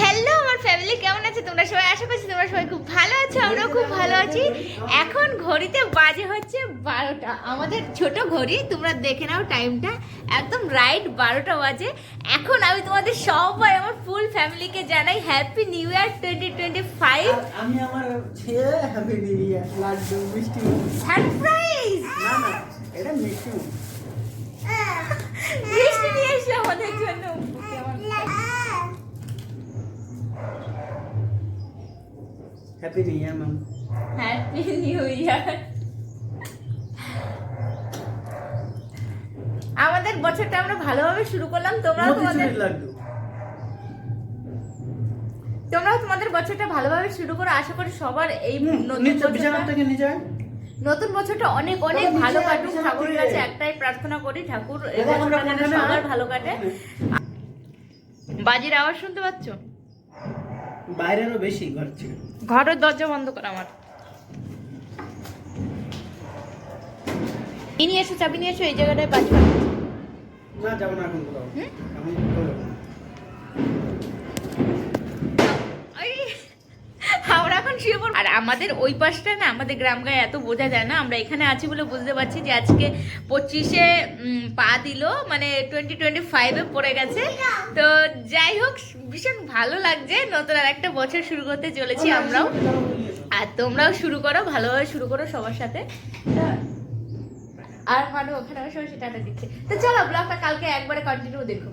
Hello আমার family কেমন আছে? তোমরা সবাই আশা করছি তোমরা সবাই খুব ভালো আছো আমরাও খুব ভালো আছি। এখন ঘড়িতে বাজে হচ্ছে বারোটা। আমাদের ছোট ঘড়ি তোমরা দেখে নাও টাইমটা একদম রাইট বারোটা বাজে। এখন আমি তোমাদের সবাই আমার ফুল ফ্যামিলিকে জানাই happy new year twenty twenty five আমি আমার ছেলে হ্যাপি নিউ ইয়ার লাড্ডু মিষ্টি। সারপ্রাইজ না না এটা মিষ্টি। নিয়ে এসে আমাদের জন্য। Happy new year ma'am happy new year আমাদের বছরটা আমরা ভালোভাবে শুরু করলাম তোমরাও তোমাদের তোমরাও তোমাদের বছরটা ভালোভাবে শুরু করো আশা করি সবার এই নতুন বছরটা আয়। নতুন বছরটা অনেক অনেক ভালো কাটুক ঠাকুরের কাছে একটাই প্রার্থনা করি ঠাকুর সবার ভালো কাটে। বাজির আওয়াজ শুনতে পাচ্ছ? বাইরেরও বেশি ঘর থেকে ঘরের দরজা বন্ধ কর আমার। নিয়ে এসো চাবি নিয়ে এসো এই জায়গাটায় বাজি না যাব না এখন কোথাও হুম? আমি কোথাও যাব না। এই, আমরা এখন শুয়ে পড়ব। আর আমাদের ওই পাশটা না, আমাদের গ্রাম গায়ে এত বোঝা যায় না। আমরা এখানে আছি বলে বুঝতে পারছি যে আজকে পঁচিশে পা দিল মানে টোয়েন্টি টোয়েন্টি ফাইভে পড়ে গেছে। তো যাই হোক, ভীষণ ভালো লাগছে। নতুন আর একটা বছর শুরু করতে চলেছি আমরাও। আর তোমরাও শুরু করো, ভালোভাবে শুরু করো সবার সাথে। আর মানু ওখানে বসে টাটা দিচ্ছে তো চলো, ব্লগটা কালকে একবারে কন্টিনিউ দেখো।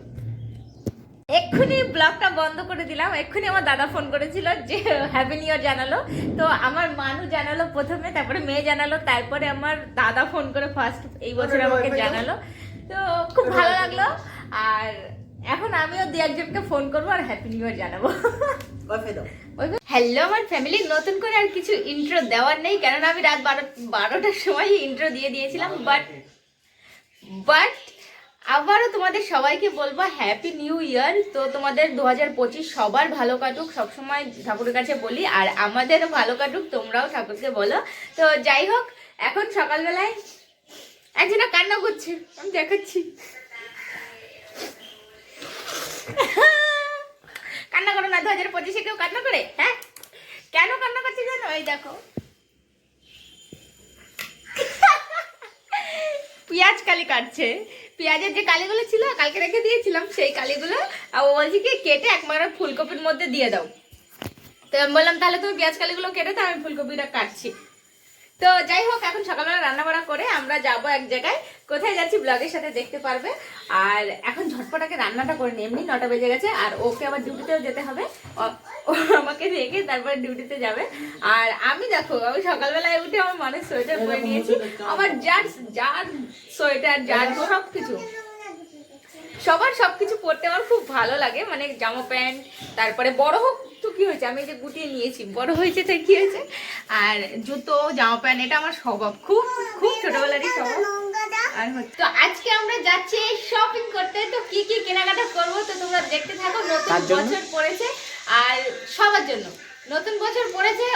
এক্ষুনি ব্লগটা বন্ধ করে দিলাম। এক্ষুনি আমার দাদা ফোন করেছিল যে হ্যাপি নিউ ইয়ার জানালো। তো আমার মানু জানালো প্রথমে তারপরে মেয়ে জানালো তারপরে আমার দাদা ফোন করে ফার্স্ট এই বছর আমাকে জানালো। তো খুব ভালো লাগল। আর এখন আমিও দু একজনকে ফোন করব আর হ্যাপি নিউ ইয়ার জানাব। হ্যালো আমার ফ্যামিলি নতুন করে আর কিছু ইন্ট্রো দেওয়ার নেই। কেননা আমি রাত বারো বারোটার সময় ইন্ট্রো দিয়ে দিয়েছিলাম বাট বাট আবারও তোমাদের সবাইকে বলব হ্যাপি নিউ ইয়ার তো তোমাদের দু হাজার পঁচিশ সবার ভালো কাটুক, সবসময় ঠাকুরের কাছে বলি, আর আমাদেরও ভালো কাটুক, তোমরাও ঠাকুরকে বলো। তো যাই হোক, এখন সকালবেলায় একজনা কান্না করছে, আমি দেখাচ্ছি। কান্না করো না, দু হাজার পঁচিশে কেউ কান্না করে? হ্যাঁ? কেন কান্না করছে জানো? ওই দেখো। পেঁয়াজ কালি কাটছে। পেঁয়াজের যে কালিগুলো ছিল, কালকে রেখে দিয়েছিলাম, সেই কালিগুলো ও বলছে কি, কেটে একমাত্র ফুলকপির মধ্যে দিয়ে দাও। তো আমি বললাম, তাহলে তুমি পেঁয়াজ কালিগুলো কেটে দাও, আমি ফুলকপিটা কাটছি। তো যাই হোক, এখন সকালবেলা রান্না বান্না করে আমরা যাব এক জায়গায়। কোথায় যাচ্ছি ব্লগের সাথে দেখতে পারবে। আর এখন ঝটপটাকে রান্নাটা করে নিই এমনি নটা বেজে গেছে, আর ওকে আবার ডিউটিতেও যেতে হবে। ও- আমাকে রেখে তারপর ডিউটিতে যাবে। আর আমি দেখো আমি সকালবেলায় উঠে আমার মনে সোয়েটার পরে নিয়েছি। আমার যার যার সোয়েটার যার সব কিছু সবার সবকিছু পরতে আমার খুব ভালো লাগে। মানে জামা প্যান্ট তারপরে বড় হোক তো কি হয়েছে? আমি যে গুটিয়ে নিয়েছি বড় হয়েছে তো কি হয়েছে? আর জুতো জামা প্যান্ট এটা আমার স্বভাব। খুব খুব ছোটবেলারই স্বভাব। আর তো আজকে আমরা যাচ্ছি শপিং করতে। তো কি কি কেনাকাটা করব? তো তোমরা দেখতে থাকো নতুন? বছর পড়েছে। আর সবার জন্য। নতুন বছর পড়েছে,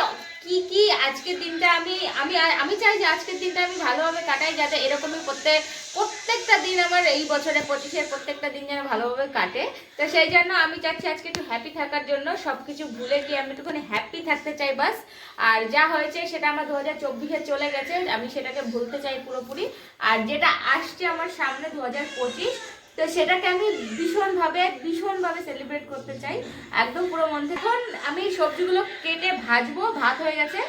কি কি আজকের দিনটা আমি আমি আমি চাই যে আজকের দিনটা আমি ভালোভাবে কাটাই, যাতে এরকমই প্রত্যেক প্রত্যেকটা দিন আমার এই বছরে পঁচিশের প্রত্যেকটা দিন যেন ভালোভাবে কাটে। তো সেই জন্য আমি চাচ্ছি আজকে একটু হ্যাপি থাকার জন্য সব কিছু ভুলে গিয়ে আমি একটুখানি হ্যাপি থাকতে চাই বাস। আর যা হয়েছে সেটা আমার দু হাজার চব্বিশে চলে গেছে, আমি সেটাকে ভুলতে চাই পুরোপুরি। আর যেটা আসছে আমার সামনে দু হাজার পঁচিশ তো সেটাকে আমি ভীষণভাবে ভীষণভাবে সেলিব্রেট করতে চাই। একদম পুরো মন থেকে। এখন আমি সবজিগুলো কেটে ভাজবো ভাত হয়ে গেছে।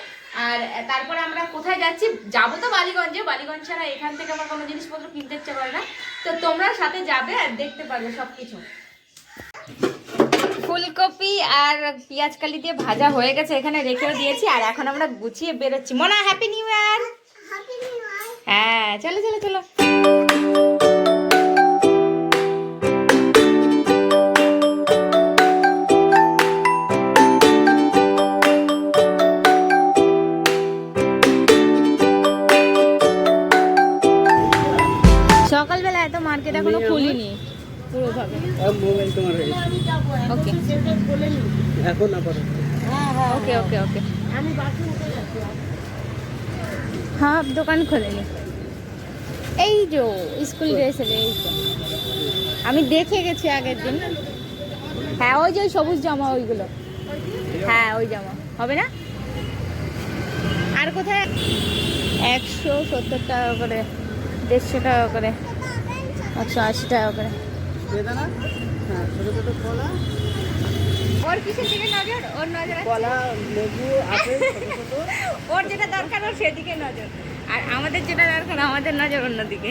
আর তারপরে আমরা কোথায় যাচ্ছি? যাব তো বালিগঞ্জে। বালিগঞ্জ ছাড়া এখান থেকে আমার কোনো জিনিসপত্র কিনতে ইচ্ছে করে না। তো তোমরা সাথে যাবে আর দেখতে পারবে সব কিছু ফুলকপি আর পেঁয়াজ কালি দিয়ে ভাজা হয়ে গেছে। এখানে রেখেও দিয়েছি। আর এখন আমরা গুছিয়ে বেরোচ্ছি। মনা হ্যাপি নিউ ইয়ার হ্যাঁ চলো চলো চলো। ওকে। ওকে ওকে হ্যাঁ দোকান খোলেনি। এই যে স্কুল এই আমি দেখে গেছি আগের দিন। হ্যাঁ ওই যে সবুজ জামা ওইগুলো। হ্যাঁ ওই জামা। হবে না? আর কোথায়? একশো সত্তর টাকা করে দেড়শো টাকা করে একশো আশি টাকা করে। বেদানা হ্যাঁ ছোটো ছোটো কলা। ওর কিসের দিকে নজর? ওর নজর। কলা লেবু আপেল ওর যেটা দরকার ওর সেদিকে নজর। আর আমাদের যেটা দরকার আমাদের নজর অন্যদিকে।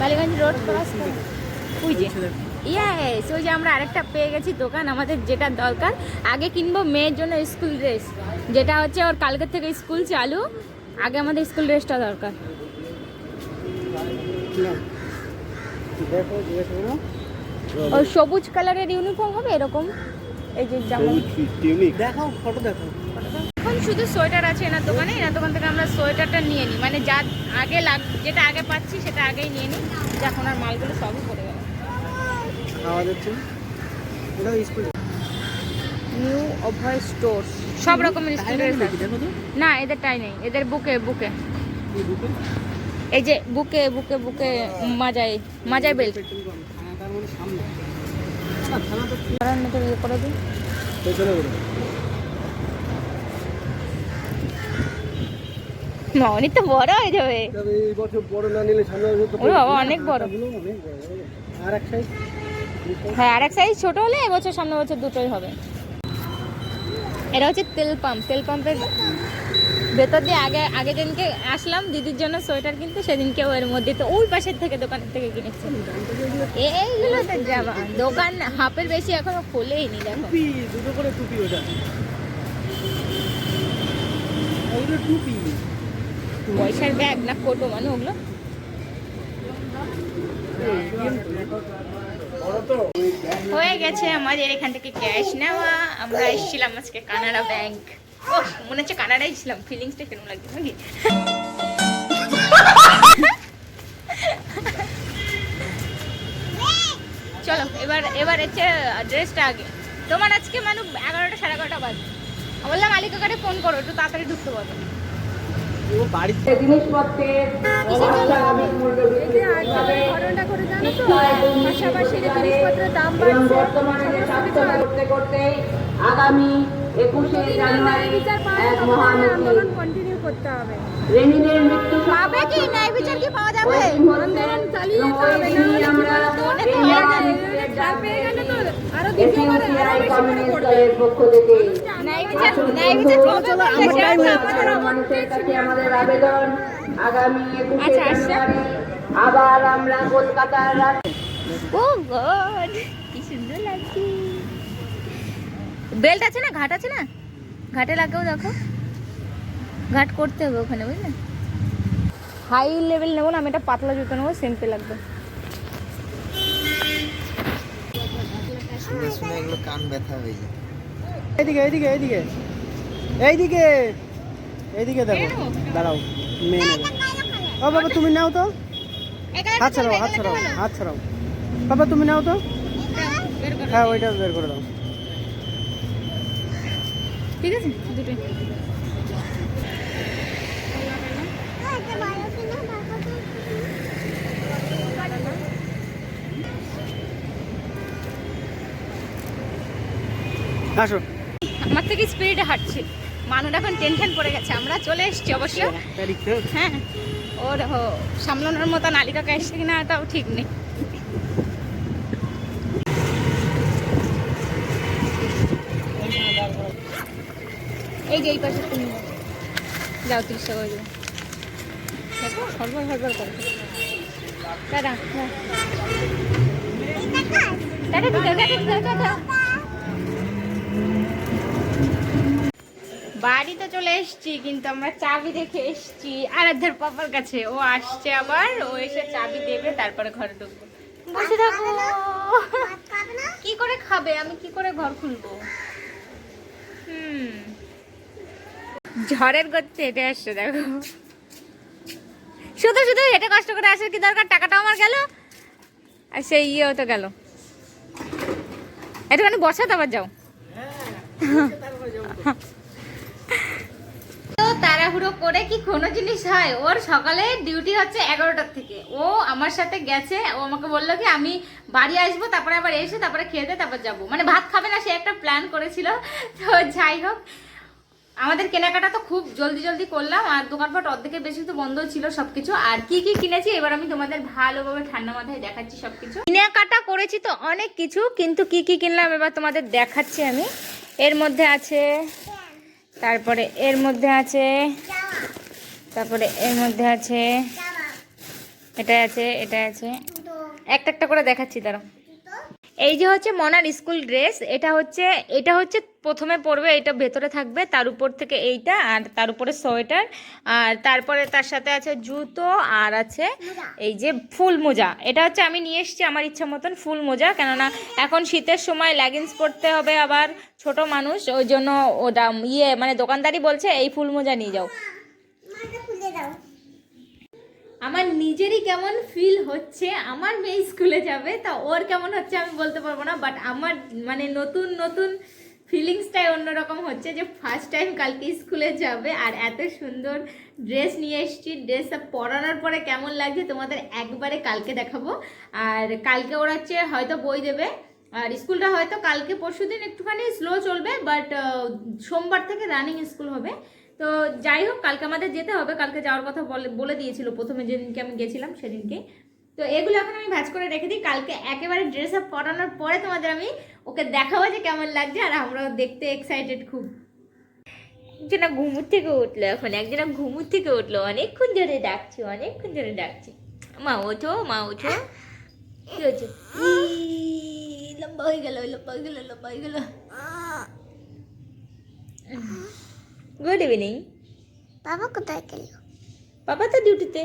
বালিগঞ্জ রোড ক্রস ওই যে। ইয়েস ওই যে আমরা আরেকটা পেয়ে গেছি দোকান আমাদের যেটা দরকার। আগে কিনবো মেয়ের জন্য স্কুল ড্রেস যেটা হচ্ছে ওর কালকের থেকে স্কুল চালু। আগে আমাদের স্কুল ড্রেসটা দরকার। দেখো ওই সবুজ কালারের ইউনিফর্ম হবে এরকম? এই যে যেমন দেখাও ফটো দেখো এখন শুধু সোয়েটার আছে এনার দোকানে এনার দোকান থেকে আমরা সোয়েটারটা নিয়ে নিই। মানে যা আগে লাগ যেটা আগে পাচ্ছি সেটা আগেই নিয়ে নিই। যে এখন আর মালগুলো সবই পড়ে গেল খাওয়া যাচ্ছে। এটা স্কুল নিউ অভয় স্টোর সব রকমের স্কুলের না এদের টাই নেই। এদের বুকে বুকে। এই যে বুকে বুকে বুকে মাজায় মাজায় বেল্ট ইয়ে করে অনেক তো বড় হয়ে যাবে। বড় না নিলে অনেক বড়। আর এক সাইজ হ্যাঁ আর এক সাইজ ছোট হলে এবছর সামনে বছর দুটোই হবে এটা হচ্ছে তেল পাম্প তেল পাম্পের ভেতর দিয়ে আগে আগে দিনকে আসলাম দিদির জন্য সোয়েটার কিনতে সেদিনকে এর মধ্যে তো ওই পাশের থেকে দোকানের থেকে কিনেছি এইগুলো তো যাবা দোকান হাফের বেশি এখনও খোলেই নি দেখো দুটো করে টুপি ওটা ওগুলো টুপি পয়সার ব্যাগ না কোটো মানে ওগুলো হয়ে গেছে আমাদের, এখান থেকে ক্যাশ নেওয়া। আমরা এসেছিলাম আজকে কানাডা ব্যাংক ও মনে হচ্ছে কানাডা এসেছিলাম। ফিলিংসটা কেমন লাগছে নাকি? চলো, এবার এবার হচ্ছে ড্রেসটা আগে। তোমার আজকে মানুষ এগারোটা সাড়ে এগারোটা বাজে। বললাম মালিক কাকারে ফোন করো, একটু তাড়াতাড়ি ঢুকতে পারবে। বাড়িতে ঘটনাটা করে জানো তো? পাশাপাশি জিনিসপত্রের দাম করতে করতে আগামী একুশে জানুয়ারি এক মহান আন্দোলন কন্টিনিউ করতে হবে। পাবে কি? ন্যায় বিচার কি পাওয়া যাবে? আন্দোলন চালিয়ে যেতে হবে না? আমরা আরও দ্বিতীয়বার আরও বেশি করে করবে। ন্যায় বিচার ন্যায় বিচার আমাদের আবেদন। আগামী একুশে আচ্ছা। জানুয়ারি আবার আমরা কলকাতার ও গড কি সুন্দর লাগছে। বেল্ট আছে না? ঘাট আছে না? ঘাটে লাগেও দেখো। ঘাট করতে হবে ওখানে বুঝলে? হাই লেভেল নেব না আমি একটা পাতলা জুতো নেব সিম্পল লাগবে। শুনে শুনে এগুলো কান ব্যথা হয়ে যায়। এইদিকে এইদিকে এইদিকে এইদিকে এইদিকে দেখো দাঁড়াও মেয়ে ও বাবা তুমি নাও তো। হাত ছাড়াও হাত ছাড়াও হাত ছাড়াও। বাবা তুমি নাও তো। হ্যাঁ ওইটা বের করে দাও। ঠিক আছে? দুটোই। আসো। আমার থেকে স্পিরিটে হাঁটছে। মানুষ এখন টেনশন পড়ে গেছে আমরা চলে এসেছি অবশ্য। হ্যাঁ ও দেখো সামলানোর মতো নালী কাকা এসছে কিনা তাও ঠিক নেই। এই যে এই পাশে তুমি। যাও তিরিশ টাকা হয়ে দেখো সরবর সরবর করে। দাদা দাদা দাদা দাদা। দাদা বাড়িতে চলে এসেছি কিন্তু আমরা চাবি দেখে এসেছি। আরাধ্যের পাপার কাছে। ও আসছে আবার ও এসে চাবি দেবে তারপরে ঘরে ঢুকবো। বসে থাকো। কি করে খাবে? আমি কি করে ঘর খুলবো? হুম। ঝড়ের গতিতে হেঁটে আসছে দেখো। শুধু শুধু হেঁটে কষ্ট করে আসার কি দরকার? টাকাটাও আমার গেল আর সেই ইয়েও তো গেল। একটুখানি বসাতে আবার যাও। তো তাড়াহুড়ো করে কি কোনো জিনিস হয়? ওর সকালে ডিউটি হচ্ছে এগারোটার থেকে। ও আমার সাথে গেছে, ও আমাকে বলল কি, আমি বাড়ি আসব, তারপরে আবার এসে তারপরে খেয়ে দিয়ে তারপর যাব। মানে ভাত খাবে না, সে একটা প্ল্যান করেছিল। তো যাই হোক, আমাদের কেনাকাটা তো খুব জলদি জলদি করলাম, আর দোকানপাট অর্ধেকের বেশি তো বন্ধ ছিল সবকিছু। আর কি কি কিনেছি, এবার আমি তোমাদের ভালোভাবে ঠান্ডা মাথায় দেখাচ্ছি সবকিছু। কেনাকাটা করেছি তো অনেক কিছু, কিন্তু কি কি কিনলাম এবার তোমাদের দেখাচ্ছি আমি। এর মধ্যে আছে তারপরে এর মধ্যে আছে, তারপরে এর মধ্যে আছে এটা আছে এটা আছে। একটা একটা করে দেখাচ্ছি, দাঁড়াও। এই যে হচ্ছে মনার স্কুল ড্রেস এটা হচ্ছে এটা হচ্ছে প্রথমে পরবে এটা ভেতরে থাকবে তার উপর থেকে এইটা আর তার উপরে সোয়েটার আর তারপরে তার সাথে আছে জুতো আর আছে এই যে ফুল মোজা। এটা হচ্ছে আমি নিয়ে এসেছি আমার ইচ্ছা মতন ফুল মোজা কেননা এখন শীতের সময় লেগিংস পরতে হবে আবার ছোট মানুষ ওই জন্য ওটা ইয়ে মানে দোকানদারি বলছে এই ফুল মোজা নিয়ে যাও। আমার নিজেরই কেমন ফিল হচ্ছে, আমার মেয়ে স্কুলে যাবে, তা ওর কেমন হচ্ছে আমি বলতে পারব না বাট আমার মানে নতুন নতুন ফিলিংসটাই অন্যরকম হচ্ছে যে ফার্স্ট টাইম কালকে স্কুলে যাবে, আর এত সুন্দর ড্রেস নিয়ে এসেছি ড্রেসটা পরানোর পরে কেমন লাগছে তোমাদের একবারে কালকে দেখাবো, আর কালকে ওরা হচ্ছে হয়তো বই দেবে, আর স্কুলটা হয়তো কালকে পরশু দিন একটুখানি স্লো চলবে বাট সোমবার থেকে রানিং স্কুল হবে তো যাই হোক, কালকে আমাদের যেতে হবে। কালকে যাওয়ার কথা বলে দিয়েছিল। প্রথমে যেদিনকে আমি গেছিলাম, সেদিনকে। তো এগুলো এখন আমি ভাজ করে রেখে দিই। কালকে একেবারে ড্রেস আপ পরানোর পরে তোমাদের আমি ওকে দেখাবো যে কেমন লাগছে, আর আমরাও দেখতে এক্সাইটেড খুব। একজনা ঘুমুর থেকে উঠল এখন, একজনা ঘুমুর থেকে উঠল। অনেকক্ষণ ধরে ডাকছি, অনেকক্ষণ ধরে ডাকছি। মা, ওঠো মা, ওঠো। কি হয়েছে? লম্বা হয়ে গেল, লম্বা হয়ে গেল, লম্বা হয়ে গেল। গুড ইভিনিং বাবা কোথায় গেল পাপা তো ডিউটিতে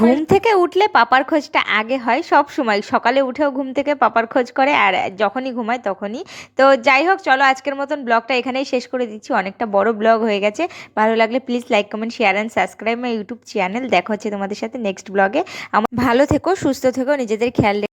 ঘুম থেকে উঠলে পাপার খোঁজটা আগে হয় সব সময়। সকালে উঠেও ঘুম থেকে পাপার খোঁজ করে আর যখনই ঘুমায় তখনই। তো যাই হোক চলো আজকের মতন ব্লগটা এখানেই শেষ করে দিচ্ছি। অনেকটা বড় ব্লগ হয়ে গেছে। ভালো লাগলে please like comment share and subscribe my YouTube channel দেখা হচ্ছে তোমাদের সাথে নেক্সট ব্লগে। আমার ভালো থেকো সুস্থ থেকো নিজেদের খেয়াল রেখো।